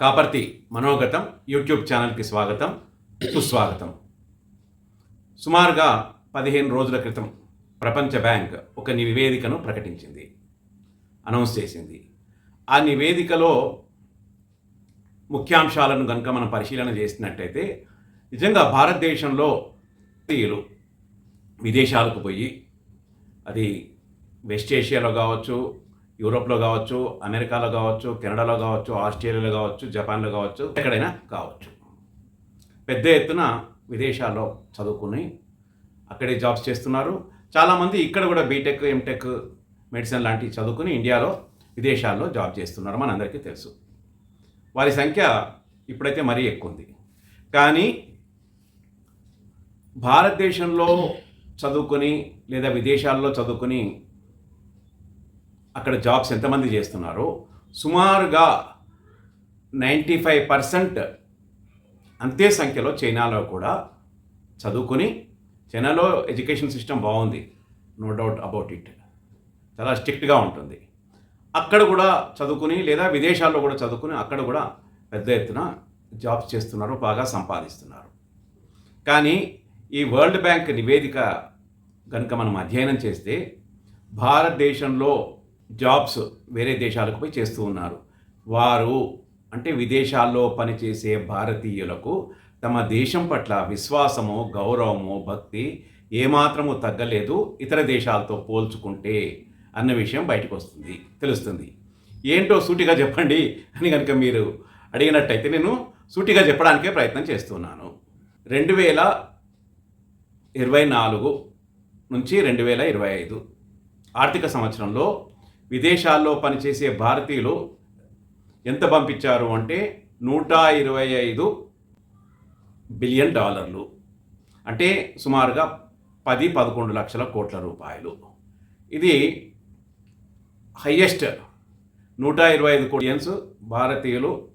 Kaparthi మనోగతం YouTube ఛానల్కి స్వాగతం సుస్వాగతం. సుమారుగా పదిహేను రోజుల క్రితం ప్రపంచ బ్యాంక్ ఒక నివేదికను ప్రకటించింది అనౌన్స్ చేసింది. ఆ నివేదికలో ముఖ్యాంశాలను కనుక మనం పరిశీలన చేసినట్టయితే నిజంగా భారతదేశంలో భారతీయులు విదేశాలకు పోయి అది వెస్ట్ ఏషియాలో కావచ్చు యూరోప్లో కావచ్చు అమెరికాలో కావచ్చు కెనడాలో కావచ్చు ఆస్ట్రేలియాలో కావచ్చు జపాన్లో కావచ్చు ఎక్కడైనా కావచ్చు. పెద్ద ఎత్తున విదేశాల్లో చదువుకుని అక్కడే జాబ్స్ చేస్తున్నారు. చాలామంది ఇక్కడ కూడా బీటెక్ ఎంటెక్ మెడిసిన్ లాంటివి చదువుకుని ఇండియాలో విదేశాల్లో జాబ్ చేస్తున్నారు మనందరికీ తెలుసు. వారి సంఖ్య ఇప్పుడైతే మరీ ఎక్కువ ఉంది కానీ భారతదేశంలో చదువుకొని లేదా విదేశాల్లో చదువుకొని అక్కడ జాబ్స్ ఎంతమంది చేస్తున్నారో? సుమారుగా నైంటీ ఫైవ్ పర్సెంట్ అంతే సంఖ్యలో చైనాలో కూడా చదువుకొని చైనాలో ఎడ్యుకేషన్ సిస్టమ్ బాగుంది. No doubt about it. చాలా స్ట్రిక్ట్గా ఉంటుంది. అక్కడ కూడా చదువుకుని లేదా విదేశాల్లో కూడా చదువుకుని అక్కడ కూడా పెద్ద ఎత్తున జాబ్స్ చేస్తున్నారు బాగా సంపాదిస్తున్నారు. కానీ ఈ వరల్డ్ బ్యాంక్ నివేదిక కనుక మనం అధ్యయనం చేస్తే భారతదేశంలో జాబ్స్ వేరే దేశాలకు పోయి చేస్తూ ఉన్నారు. వారు అంటే విదేశాల్లో పనిచేసే భారతీయులకు తమ దేశం పట్ల విశ్వాసము గౌరవము భక్తి ఏమాత్రము తగ్గలేదు. ఇతర దేశాలతో పోల్చుకుంటే అన్న విషయం బయటకు వస్తుంది తెలుస్తుంది. ఏంటో సూటిగా చెప్పండి అని కనుక మీరు అడిగినట్టయితే నేను సూటిగా చెప్పడానికే ప్రయత్నం చేస్తున్నాను. రెండు వేల ఇరవై నాలుగు నుంచి రెండు వేల ఇరవై ఐదు ఆర్థిక సంవత్సరంలో విదేశాల్లో పనిచేసే భారతీయులు ఎంత పంపించారు అంటే నూట ఇరవై ఐదు బిలియన్ డాలర్లు. అంటే సుమారుగా పది పదకొండు లక్షల కోట్ల రూపాయలు. ఇది హయ్యెస్ట్ నూట ఇరవై ఐదు కోటియన్స్ భారతీయులు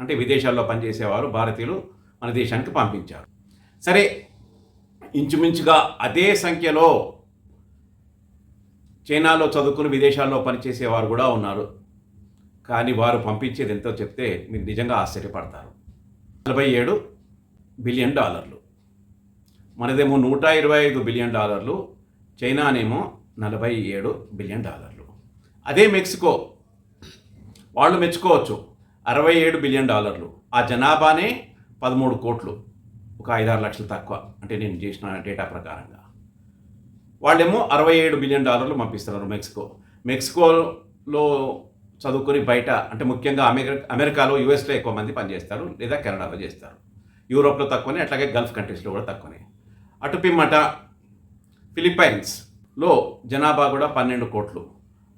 అంటే విదేశాల్లో పనిచేసేవారు భారతీయులు మన దేశానికి పంపించారు. సరే ఇంచుమించుగా అదే సంఖ్యలో చైనాలో చదువుకుని విదేశాల్లో పనిచేసేవారు కూడా ఉన్నారు. కానీ వారు పంపించేది ఎంతో చెప్తే మీరు నిజంగా ఆశ్చర్యపడతారు. నలభై ఏడు బిలియన్ డాలర్లు. మనదేమో నూట ఇరవై ఐదు బిలియన్ డాలర్లు. చైనానేమో నలభై ఏడు బిలియన్ డాలర్లు. అదే మెక్సికో. వాళ్ళు మెచ్చుకోవచ్చు. అరవై ఏడు బిలియన్ డాలర్లు. ఆ జనాభానే పదమూడు కోట్లు. ఒక ఐదారు లక్షలు తక్కువ. అంటే నేను చేసిన డేటా ప్రకారంగా. వాళ్ళేమో అరవై ఏడు బిలియన్ డాలర్లు పంపిస్తున్నారు మెక్సికో. మెక్సికోలో చదువుకొని బయట అంటే ముఖ్యంగా అమెరికా అమెరికాలో యూఎస్లో ఎక్కువ మంది పనిచేస్తారు లేదా కెనడాలో చేస్తారు. యూరోప్లో తక్కువనే అట్లాగే గల్ఫ్ కంట్రీస్లో కూడా తక్కువనే. అటు పిమ్మట ఫిలిప్పైన్స్లో జనాభా కూడా పన్నెండు కోట్లు.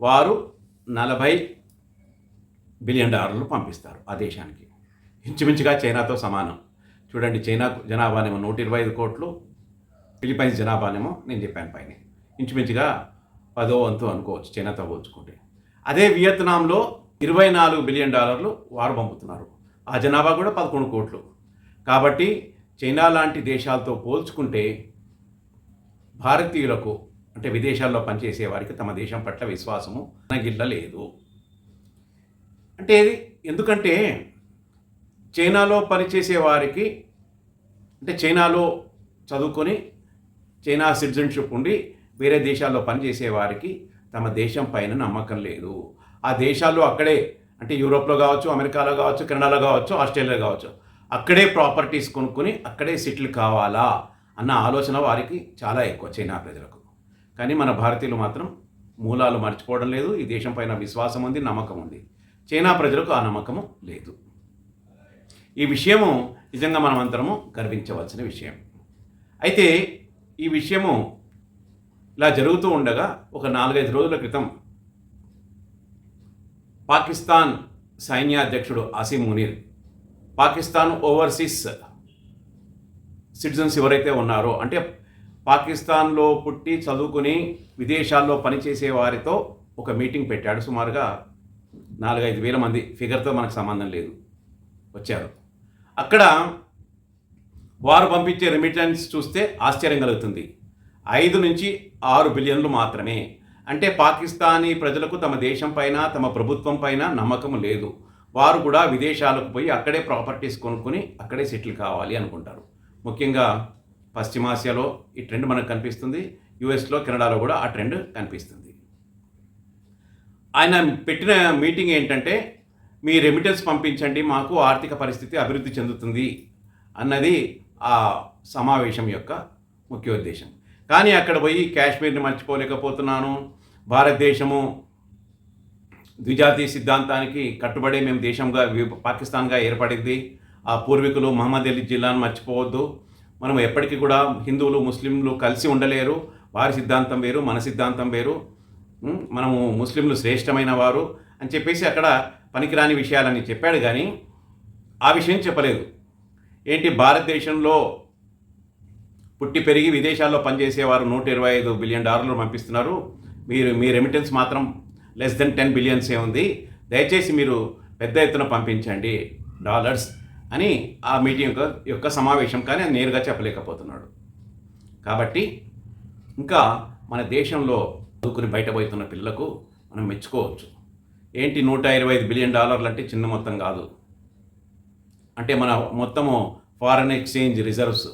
వారు నలభై బిలియన్ డాలర్లు పంపిస్తారు ఆ దేశానికి. ఇంచుమించుగా చైనాతో సమానం. చూడండి చైనా జనాభానేమో నూట ఇరవై ఐదు కోట్లు ఫిలిపైన్స్ జనాభానేమో నేను చెప్పాను పైన. ఇంచుమించుగా పదో వంతు అనుకోవచ్చు చైనాతో పోల్చుకుంటే. అదే వియత్నాంలో ఇరవై నాలుగు బిలియన్ డాలర్లు వారు పంపుతున్నారు. ఆ జనాభా కూడా పదకొండు కోట్లు. కాబట్టి చైనా లాంటి దేశాలతో పోల్చుకుంటే భారతీయులకు అంటే విదేశాల్లో పనిచేసే వారికి తమ దేశం పట్ల విశ్వాసము అనగిల్ల లేదు. అంటే ఎందుకంటే చైనాలో పనిచేసే వారికి అంటే చైనాలో చదువుకొని చైనా సిటిజన్షిప్ ఉండి వేరే దేశాల్లో పనిచేసే వారికి తమ దేశం పైన నమ్మకం లేదు. ఆ దేశాల్లో అక్కడే అంటే యూరోప్లో కావచ్చు అమెరికాలో కావచ్చు కెనడాలో కావచ్చు ఆస్ట్రేలియాలో కావచ్చు అక్కడే ప్రాపర్టీస్ కొనుక్కొని అక్కడే సిట్లు కావాలా అన్న ఆలోచన వారికి చాలా ఎక్కువ చైనా ప్రజలకు. కానీ మన భారతీయులు మాత్రం మూలాలు మర్చిపోవడం లేదు ఈ దేశం పైన విశ్వాసం ఉంది నమ్మకం ఉంది. చైనా ప్రజలకు ఆ నమ్మకము లేదు. ఈ విషయము నిజంగా మనమంతరము గర్వించవలసిన విషయం. అయితే ఈ విషయము ఇలా జరుగుతూ ఉండగా ఒక నాలుగైదు రోజుల క్రితం పాకిస్తాన్ సైన్యాధ్యక్షుడు ఆసిం మునీర్ పాకిస్తాన్ ఓవర్సీస్ సిటిజన్స్ ఎవరైతే ఉన్నారో అంటే పాకిస్తాన్లో పుట్టి చదువుకుని విదేశాల్లో పనిచేసే వారితో ఒక మీటింగ్ పెట్టాడు. సుమారుగా నాలుగైదు వేల మంది ఫిగర్తో మనకు సంబంధం లేదు వచ్చారు. అక్కడ వారు పంపించే రెమిటెన్స్ చూస్తే ఆశ్చర్యం కలుగుతుంది. ఐదు నుంచి ఆరు బిలియన్లు మాత్రమే. అంటే పాకిస్తానీ ప్రజలకు తమ దేశం పైన తమ ప్రభుత్వం పైన నమ్మకం లేదు. వారు కూడా విదేశాలకు పోయి అక్కడే ప్రాపర్టీస్ కొనుక్కొని అక్కడే సెటిల్ కావాలి అనుకుంటారు. ముఖ్యంగా పశ్చిమాసియాలో ఈ ట్రెండ్ మనకు కనిపిస్తుంది. యుఎస్లో కెనడాలో కూడా ఆ ట్రెండ్ కనిపిస్తుంది. ఆయన పెట్టిన మీటింగ్ ఏంటంటే మీ రెమిటెన్స్ పంపించండి మాకు ఆర్థిక పరిస్థితి అభివృద్ధి చెందుతుంది అన్నది ఆ సమావేశం యొక్క ముఖ్య ఉద్దేశం కానీ అక్కడ పోయి కాశ్మీర్ని మర్చిపోలేకపోతున్నాను. భారతదేశము ద్విజాతీయ సిద్ధాంతానికి కట్టుబడే మేము దేశంగా వి- పాకిస్తాన్గా ఏర్పడింది. ఆ పూర్వీకులు మహమ్మద్ అలీ జిల్లాను మర్చిపోవద్దు. మనం ఎప్పటికీ కూడా హిందువులు ముస్లింలు కలిసి ఉండలేరు. వారి సిద్ధాంతం వేరు మన సిద్ధాంతం వేరు. మనము ముస్లింలు శ్రేష్టమైన వారు అని చెప్పేసి అక్కడ పనికిరాని విషయాలని చెప్పాడు కానీ ఆ విషయం చెప్పలేదు. ఏంటి భారతదేశంలో పుట్టి పెరిగి విదేశాల్లో పనిచేసేవారు నూట ఇరవై ఐదు బిలియన్ డాలర్లు పంపిస్తున్నారు. మీరు మీ రెమిటెన్స్ మాత్రం లెస్ దెన్ టెన్ బిలియన్సే ఉంది. దయచేసి మీరు పెద్ద ఎత్తున పంపించండి డాలర్స్ అని ఆ మీటింగ్ యొక్క సమావేశం కానీ అది నేరుగా చెప్పలేకపోతున్నాడు. కాబట్టి ఇంకా మన దేశంలో చదువుకుని బయటపోతున్న పిల్లలకు మనం మెచ్చుకోవచ్చు. ఏంటి నూట ఇరవై ఐదు బిలియన్ డాలర్లు అంటే చిన్న మొత్తం కాదు. అంటే మన మొత్తము ఫారెన్ ఎక్స్చేంజ్ రిజర్వ్స్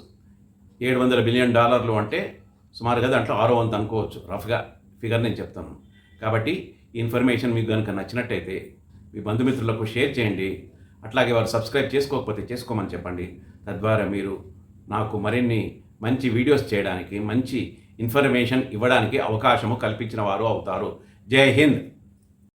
ఏడు వందల బిలియన్ డాలర్లు అంటే సుమారుగా దాంట్లో ఆరో వంతు అనుకోవచ్చు. రఫ్గా ఫిగర్ నేను చెప్తాను. కాబట్టి ఈ ఇన్ఫర్మేషన్ మీకు కనుక నచ్చినట్టయితే మీ బంధుమిత్రులకు షేర్ చేయండి. అట్లాగే వారు సబ్స్క్రైబ్ చేసుకోకపోతే చేసుకోమని చెప్పండి. తద్వారా మీరు నాకు మరిన్ని మంచి వీడియోస్ చేయడానికి మంచి ఇన్ఫర్మేషన్ ఇవ్వడానికి అవకాశము కల్పించిన వారు అవుతారు. జై హింద్!